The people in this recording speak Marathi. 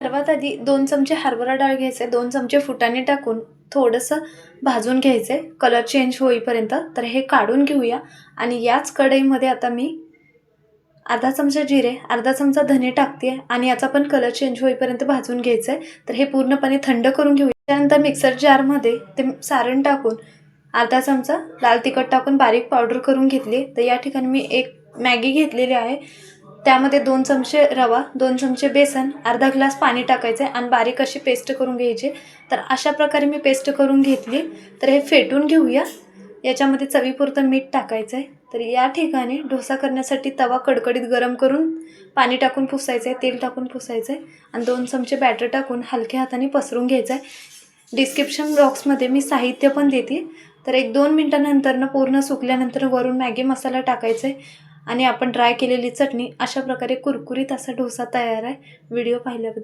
सर्वात आधी दोन चमचे हरभरा डाळ घ्यायचे दोन चमचे फुटाणे टाकून थोडंसं भाजून घ्यायचे. कलर चेंज होईपर्यंत. तर हे काढून घेऊया. आणि याच कढईमध्ये आता मी अर्धा चमचा जिरे अर्धा चमचा धने टाकते आणि याचा पण कलर चेंज होईपर्यंत भाजून घ्यायचं. आहे तर हे पूर्णपणे थंड करून घेऊया. त्यानंतर मिक्सर जारमध्ये ते सारण टाकून अर्धा चमचा लाल तिखट टाकून बारीक पावडर करून घेतली. तर या ठिकाणी मी एक मॅगी घेतलेली आहे. त्यामध्ये दोन चमचे रवा दोन चमचे बेसन अर्धा ग्लास पाणी टाकायचं आहे आणि बारीक अशी पेस्ट करून घ्यायची. तर अशा प्रकारे मी पेस्ट करून घेतली. तर हे फेटून घेऊया. याच्यामध्ये चवीपुरतं मीठ टाकायचं आहे तर या ठिकाणी डोसा करण्यासाठी तवा कडकडीत गरम करून पाणी टाकून पुसायचं आहे तेल टाकून पुसायचं आहे आणि दोन चमचे बॅटर टाकून हलक्या हाताने पसरून घ्यायचं आहे डिस्क्रिप्शन बॉक्समध्ये मी साहित्य पण देते. तर एक दोन मिनटानंतरनं पूर्ण सुकल्यानंतर वरून मॅगी मसाला टाकायचा आहे आणि आपण ड्राय केलेली चटणी अशा प्रकारे कुरकुरीत असा डोसा तयार आहे. व्हिडिओ पाहिल्याबद्दल